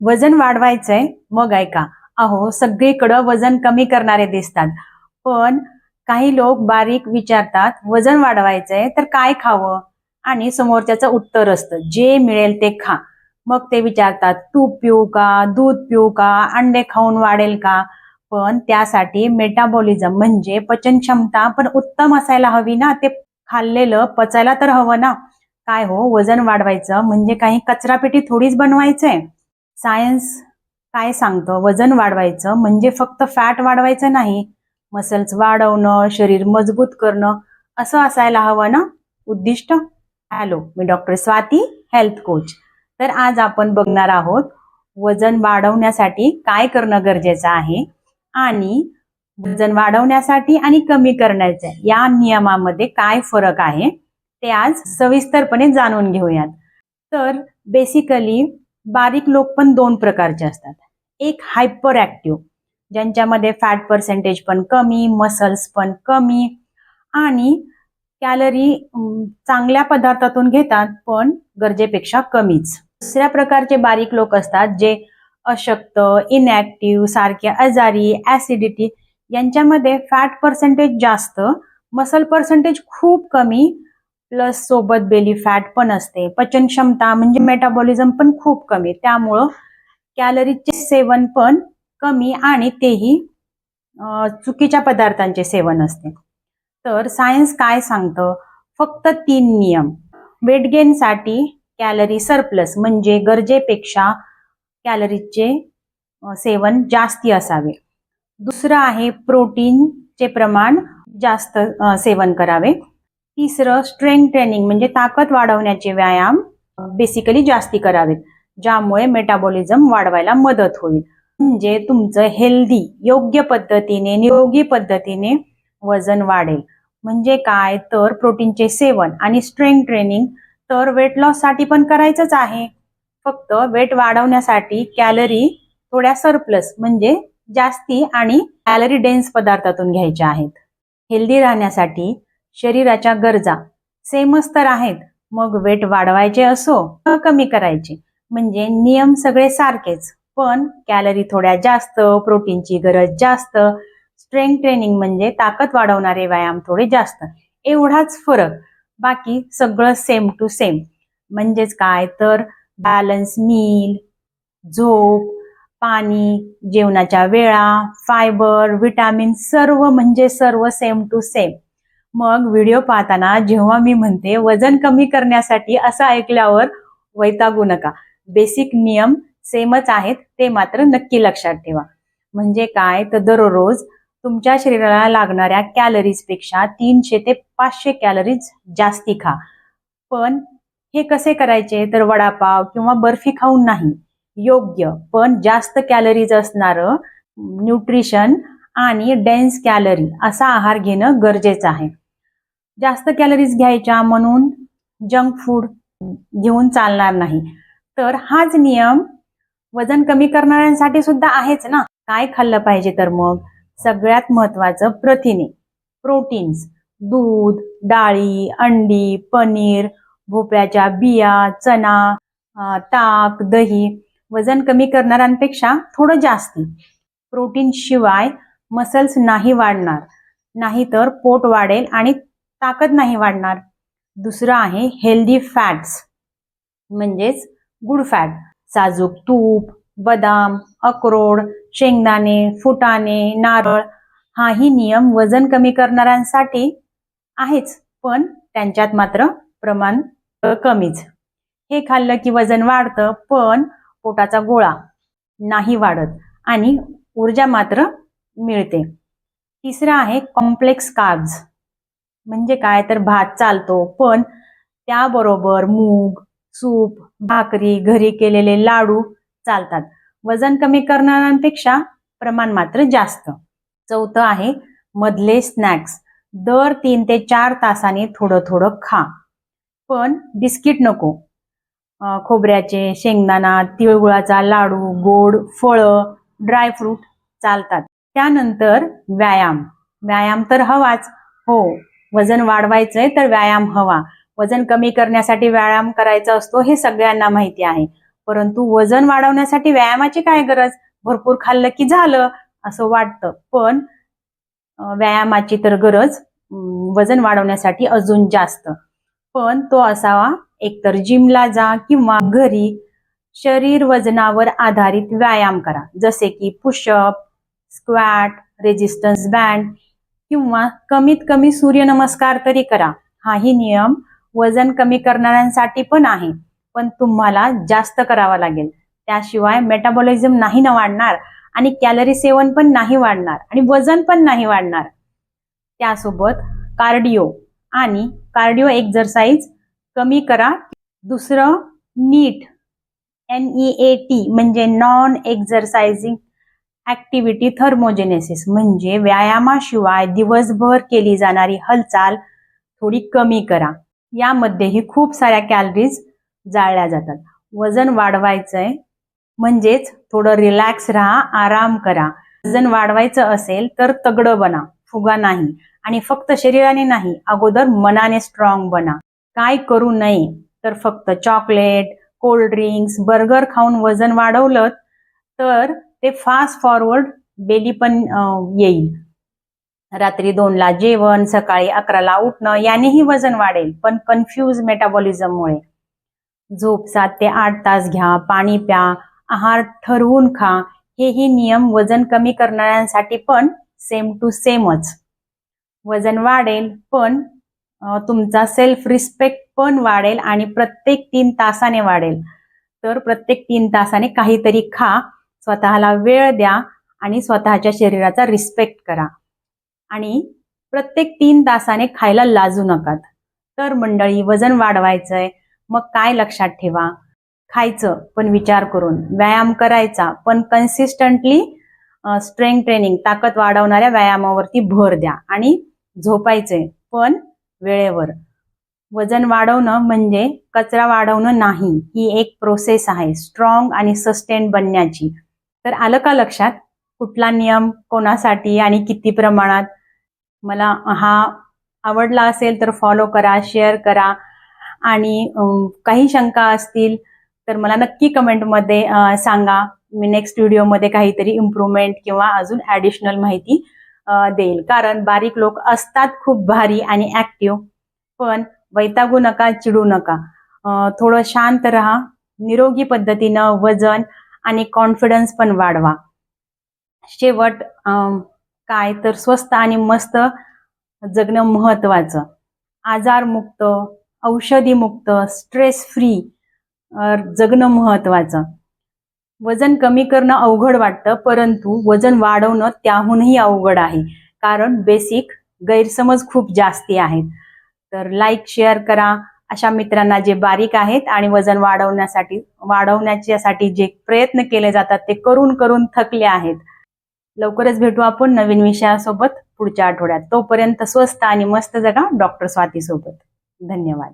वजन वाढवायचंय. मग ऐका. अहो सगळीकडं वजन कमी करणारे दिसतात. पण काही लोक बारीक विचारतात वजन वाढवायचंय तर काय खावं? आणि समोरच्याचं उत्तर असतं जे मिळेल ते खा. मग ते विचारतात तूप पिऊ का? दूध पिऊ का? अंडे खाऊन वाढेल का? पण त्यासाठी मेटाबॉलिझम म्हणजे पचन क्षमता पण उत्तम असायला हवी ना? ते खाल्लेलं पचायला तर हवं ना? काय हो वजन वाढवायचं म्हणजे काही कचरापेटी थोडीच बनवायचंय? सायन्स काय सांगतं? वजन वाढवायचं म्हणजे फक्त फॅट वाढवायचं नाही मसल्स वाढवणं शरीर मजबूत करणं असं असायला हवं ना? उद्दिष्ट? हॅलो मी डॉक्टर स्वाती हेल्थ कोच. तर आज आपण बघणार आहोत वजन वाढवण्यासाठी काय करणं गरजेचं आहे आणि वजन वाढवण्यासाठी आणि कमी करण्याच्या या नियमामध्ये काय फरक आहे ते आज सविस्तरपणे जाणून घेऊयात. तर बेसिकली बारीक लोक पण दोन प्रकारचे असतात. एक हायपर ऍक्टिव्ह ज्यांच्यामध्ये फॅट पर्सेंटेज पण कमी मसल्स पण कमी आणि कॅलरी चांगल्या पदार्थातून घेतात पण गरजेपेक्षा कमीच. दुसऱ्या प्रकारचे बारीक लोक असतात जे अशक्त इनॅक्टिव्ह सारखे आजारी ऍसिडिटी यांच्यामध्ये फॅट पर्सेंटेज जास्त मसल पर्सेंटेज खूप कमी प्लस सोबत बेली फॅट पण असते. पचन क्षमता म्हणजे मेटाबॉलिझम पण खूप कमी. त्यामुळं कॅलरीचे सेवन पण कमी आणि तेही चुकीच्या पदार्थांचे सेवन असते. तर सायन्स काय सांगतं? फक्त तीन नियम. वेट गेनसाठी कॅलरी सरप्लस म्हणजे गरजेपेक्षा कॅलरीचे सेवन जास्ती असावे. दुसरं आहे प्रोटीनचे प्रमाण जास्त सेवन करावे. तिसरं स्ट्रेंथ ट्रेनिंग म्हणजे ताकद वाढवण्याचे व्यायाम बेसिकली जास्ती करावेत. ज्यामुळे मेटाबॉलिझम वाढवायला मदत होईल. म्हणजे तुमचं हेल्दी योग्य पद्धतीने निरोगी पद्धतीने वजन वाढेल. म्हणजे काय? तर प्रोटीनचे सेवन आणि स्ट्रेंथ ट्रेनिंग तर वेट लॉससाठी पण करायचंच आहे. फक्त वेट वाढवण्यासाठी कॅलरी थोड्या सरप्लस म्हणजे जास्ती आणि कॅलरी डेन्स पदार्थातून घ्यायच्या आहेत. हेल्दी राहण्यासाठी शरीराच्या गरजा. सेमच तर आहेत. मग वेट वाढवायचे असो कमी करायचे. म्हणजे नियम सगळे सारखेच. पण कॅलरी थोड्या जास्त प्रोटीनची गरज जास्त. स्ट्रेंथ ट्रेनिंग म्हणजे ताकद वाढवणारे व्यायाम थोडे जास्त. एवढाच फरक. बाकी सगळं सेम टू सेम. म्हणजेच काय तर बॅलन्स मील झोप पाणी जेवणाच्या वेळा फायबर विटॅमिन सर्व म्हणजे सर्व सेम टू सेम. मग व्हिडिओ पाहताना जेव्हा मी म्हणते वजन कमी करण्यासाठी असं ऐकल्यावर वैतागू नका. बेसिक नियम सेमच आहेत ते मात्र नक्की लक्षात ठेवा. म्हणजे काय? तर दररोज तुमच्या शरीराला लागणाऱ्या कॅलरीजपेक्षा तीनशे ते पाचशे कॅलरीज जास्ती खा. पण हे कसे करायचे? तर वडापाव किंवा बर्फी खाऊन नाही. योग्य पण जास्त कॅलरीज असणारं न्यूट्रिशन आणि डेन्स कॅलरी असा आहार घेणं गरजेचं आहे. जास्त कॅलरीज घ्यायच्या म्हणून जंक फूड घेऊन चालणार नाही. तर हाच नियम वजन कमी करणाऱ्यांसाठी सुद्धा आहेच ना. काय खाल्लं पाहिजे तर मग? सगळ्यात महत्वाचं प्रथिने प्रोटीन्स दूध डाळी अंडी पनीर भोपळ्याच्या बिया चना ताक दही वजन कमी करणाऱ्यांपेक्षा थोडं जास्ती. प्रोटीन शिवाय मसल्स नाही वाढणार. नाही तर पोट वाढेल आणि ताकद नाही वाढणार. दुसरं आहे हेल्दी फॅट्स म्हणजेच गुड फॅट साजूक तूप बदाम अक्रोड शेंगदाणे फुटाणे नारळ हाही नियम वजन कमी करणाऱ्यांसाठी आहेच पण त्यांच्यात मात्र प्रमाण कमीच. हे खाल्लं की वजन वाढतं पण पोटाचा गोळा नाही वाढत आणि ऊर्जा मात्र मिळते. तिसरं आहे कॉम्प्लेक्स कार्ब्स म्हणजे काय तर भात चालतो पण त्याबरोबर मूग सूप भाकरी घरी केलेले लाडू चालतात. वजन कमी करणाऱ्यांपेक्षा प्रमाण मात्र जास्त. चौथं आहे मधले स्नॅक्स. दर तीन ते चार तासाने थोडं थोडं खा. पण बिस्किट नको. खोबऱ्याचे शेंगदाणा तिळगुळाचा लाडू गोड फळं ड्रायफ्रूट चालतात. त्यानंतर व्यायाम. व्यायाम तर हवाच. हो वजन वाढवायचंय तर व्यायाम हवा. वजन कमी करण्यासाठी व्यायाम करायचा असतो हे सगळ्यांना माहिती आहे. परंतु वजन वाढवण्यासाठी व्यायामाची काय गरज? भरपूर खाल्लं की झालं असं वाटतं. पण व्यायामाची तर गरज वजन वाढवण्यासाठी अजून जास्त. पण तो असावा एकतर जिमला जा किंवा घरी शरीर वजनावर आधारित व्यायाम करा. जसे की पुशअप स्क्वॅट रेजिस्टन्स बँड किंवा कमीत कमी सूर्यनमस्कार तरी करा. हाही नियम वजन कमी करणाऱ्यांसाठी पण आहे पण तुम्हाला जास्त करावा लागेल. त्याशिवाय मेटाबॉलिझम नाही ना वाढणार आणि कॅलरी सेवन पण नाही वाढणार आणि वजन पण नाही वाढणार. त्यासोबत कार्डिओ आणि कार्डिओ एक्झरसाइज कमी करा. दुसरं नीट एन ई ए टी म्हणजे नॉन एक्झरसाइजिंग ऍक्टिव्हिटी थर्मोजेनेसिस म्हणजे व्यायामाशिवाय दिवसभर केली जाणारी हालचाल थोडी कमी करा. यामध्येही खूप साऱ्या कॅलरीज जाळल्या जातात. वजन वाढवायचंय म्हणजेच थोडं रिलॅक्स राहा आराम करा. वजन वाढवायचं असेल तर तगडं बना फुगा नाही आणि फक्त शरीराने नाही अगोदर मनाने स्ट्रॉंग बना. काय करू नये तर फक्त चॉकलेट कोल्ड ड्रिंक्स बर्गर खाऊन वजन वाढवलं तर ते फास्ट फॉरवर्ड बेली पण येईल. रात्री दोनला जेवण सकाळी अकराला उठणं यानेही वजन वाढेल. पण कन्फ्यूज मेटाबॉलिझममुळे झोप सात ते आठ तास घ्या पाणी प्या आहार ठरवून खा. हेही नियम वजन कमी करणाऱ्यांसाठी पण सेम टू सेमच वजन वाढेल पण तुमचा सेल्फ रिस्पेक्ट पण वाढेल आणि प्रत्येक तीन तासाने वाढेल. तर प्रत्येक तीन तासाने काहीतरी खा. स्वतःला वेळ द्या आणि स्वतःच्या शरीराचा रिस्पेक्ट करा. आणि प्रत्येक तीन तासाने खायला लाजू नका तर मंडळी वजन वाढवायचंय. मग काय लक्षात ठेवा? खायचं पण विचार करून. व्यायाम करायचा पण कन्सिस्टंटली स्ट्रेंग ट्रेनिंग ताकद वाढवणाऱ्या व्यायामावरती भर द्या. आणि झोपायचंय पण वेळेवर. वजन वाढवणं म्हणजे कचरा वाढवणं नाही. ही एक प्रोसेस आहे. स्ट्रॉंग आणि सस्टेन बनण्याची. तर आलं का लक्षात? कुठला नियम कोणासाठी आणि किती प्रमाणात? मला हा आवडला असेल तर फॉलो करा शेअर करा. आणि काही शंका असतील तर मला नक्की कमेंटमध्ये सांगा. मी नेक्स्ट व्हिडिओमध्ये काहीतरी इम्प्रूव्हमेंट किंवा अजून ॲडिशनल माहिती देईल. कारण बारीक लोक असतात खूप भारी आणि ॲक्टिव्ह पण वैतागू नका चिडू नका. थोडं शांत राहा. निरोगी पद्धतीनं वजन आणि कॉन्फिडन्स पण वाढवा. शेवट काय तर स्वस्त आणि मस्त जगणं महत्वाचं. आजारमुक्त औषधीमुक्त स्ट्रेस फ्री जगणं महत्वाचं. वजन कमी करणं अवघड वाटतं परंतु वजन वाढवणं त्याहूनही अवघड आहे. कारण बेसिक गैरसमज खूप जास्ती आहेत. तर लाईक शेअर करा. अशा मित्रांना जे बारीक आहेत आणि वजन वाढवण्यासाठी वाढवण्याच्यासाठी जे प्रयत्न केले जातात ते करून करून थकले आहेत. लवकरच भेटू आपण नवीन विषयासोबत पुढच्या आठवड्यात. तोपर्यंत स्वस्त आणि मस्त जगा डॉक्टर स्वातीसोबत. धन्यवाद.